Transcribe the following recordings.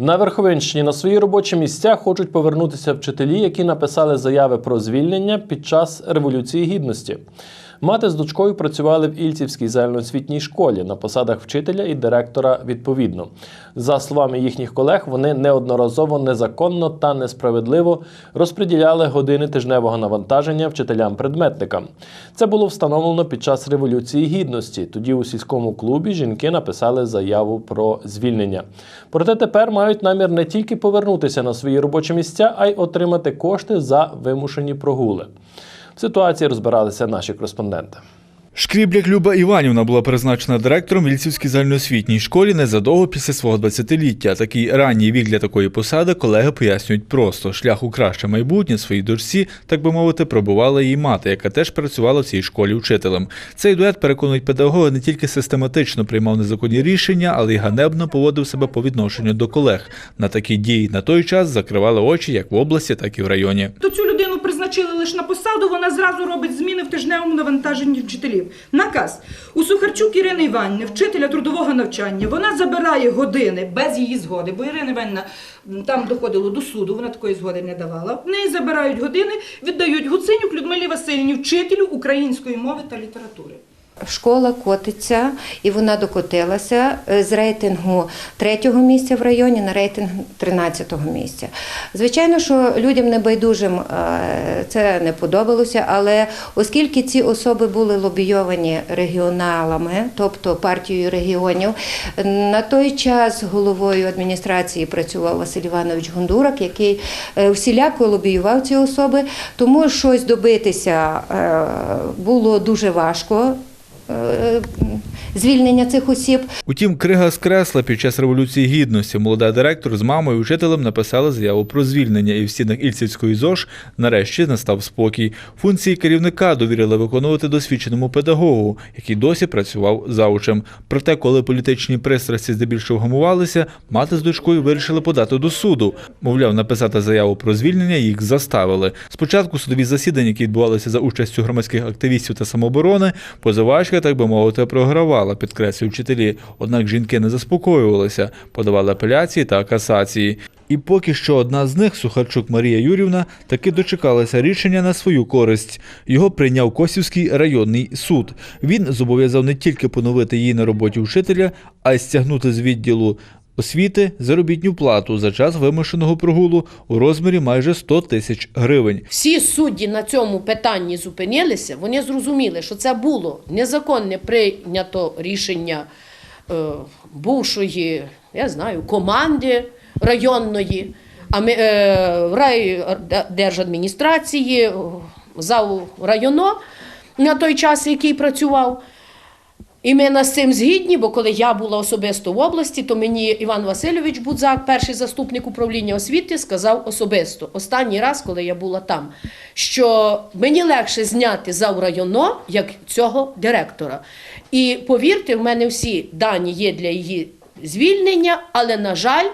На Верховинщині на свої робочі місця хочуть повернутися вчителі, які написали заяви про звільнення під час Революції Гідності. Мати з дочкою працювали в Ільцівській загальноосвітній школі на посадах вчителя і директора відповідно. За словами їхніх колег, вони неодноразово незаконно та несправедливо розподіляли години тижневого навантаження вчителям-предметникам. Це було встановлено під час Революції Гідності. Тоді у сільському клубі жінки написали заяву про звільнення. Проте тепер мають намір не тільки повернутися на свої робочі місця, а й отримати кошти за вимушені прогули. В ситуації розбиралися наші кореспонденти. Шкрібляк Люба Іванівна була призначена директором в Ільцівській загальноосвітній школі незадовго після свого 20-ліття. Такий ранній вік для такої посади колеги пояснюють просто. Шлях у краще майбутнє своїй дочці, так би мовити, пробувала її мати, яка теж працювала в цій школі вчителем. Цей дует, переконують педагоги, не тільки систематично приймав незаконні рішення, але й ганебно поводив себе по відношенню до колег. На такі дії на той час закривали очі як в області, так і в районі. Лише на посаду, вона зразу робить зміни в тижневому навантаженні вчителів. Наказ у Сухарчук Ірини Іванівни, вчителя трудового навчання. Вона забирає години без її згоди, бо Ірина Іванівна там доходила до суду, вона такої згоди не давала. В неї забирають години, віддають Гуцинюк Людмилі Васильівні, вчителю української мови та літератури. Школа котиться, і вона докотилася е, з рейтингу третього місця в районі на рейтинг 13-го місця. Звичайно, що людям небайдужим е, це не подобалося, але оскільки ці особи були лобійовані регіоналами, тобто партією регіонів, на той час головою адміністрації працював Василь Іванович Гондурак, який е, всіляко лобіював ці особи, тому щось добитися було дуже важко звільнення цих осіб. Утім, крига з кресла під час революції гідності молода директор з мамою і вчителем написали заяву про звільнення, і в стінах Ільцівської ЗОЖ нарешті настав спокій. Функції керівника довірили виконувати досвідченому педагогу, який досі працював заучем. Проте, коли політичні пристрасті здебільшого гамувалися, мати з дочкою вирішили подати до суду. Мовляв, написати заяву про звільнення їх заставили. Спочатку судові засідання, які відбувалися за участю громадських активістів та самооборони, позивачка, так би мовити, програвала, підкреслюють вчителі. Однак жінки не заспокоювалися, подавали апеляції та касації. І поки що одна з них, Сухарчук Марія Юрівна, таки дочекалася рішення на свою користь. Його прийняв Косівський районний суд. Він зобов'язав не тільки поновити її на роботі вчителя, а й стягнути з відділу освіти заробітню плату за час вимушеного прогулу у розмірі майже 100 тисяч гривень. всі судді на цьому питанні зупинилися, вони зрозуміли, що це було незаконне прийнято рішення е, бувшої, я знаю, команди районної, е, райдержадміністрації, зав районо на той час, який працював. І ми на з цим згідні, бо коли я була особисто в області, то мені Іван Васильович Будзак, перший заступник управління освіти, сказав особисто, останній раз, коли я була там, що мені легше зняти зав районо, як цього директора. І повірте, в мене всі дані є для її звільнення, але, на жаль,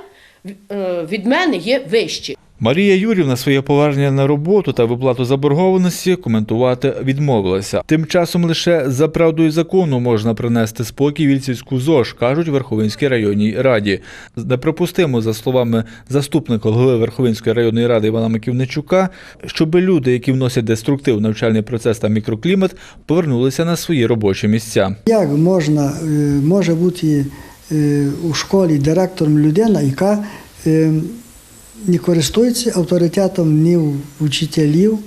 е, від мене є вищі. Марія Юрівна своє повернення на роботу та виплату заборгованості коментувати відмовилася. Тим часом лише за правдою закону можна принести спокій вільцівську ЗОЖ, кажуть в Верховинській районній раді. Неприпустимо, за словами заступника голови Верховинської районної ради Івана Маківничука, щоб люди, які вносять деструктив навчальний процес та мікроклімат, повернулися на свої робочі місця. Як можна, е, може бути е, у школі директором людина, яка е, не користується авторитетом ні вчителів,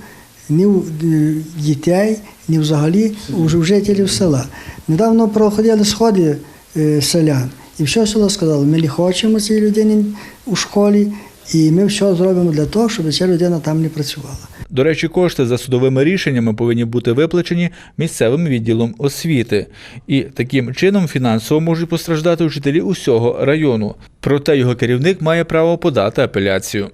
ні в е, дітей, ні взагалі у жителів села. Недавно проходили сходи е, селян, і все село сказало, ми не хочемо цій людині у школі, і ми все зробимо для того, щоб ця людина там не працювала. До речі, кошти за судовими рішеннями повинні бути виплачені місцевим відділом освіти. І таким чином фінансово можуть постраждати вчителі усього району. Проте його керівник має право подати апеляцію.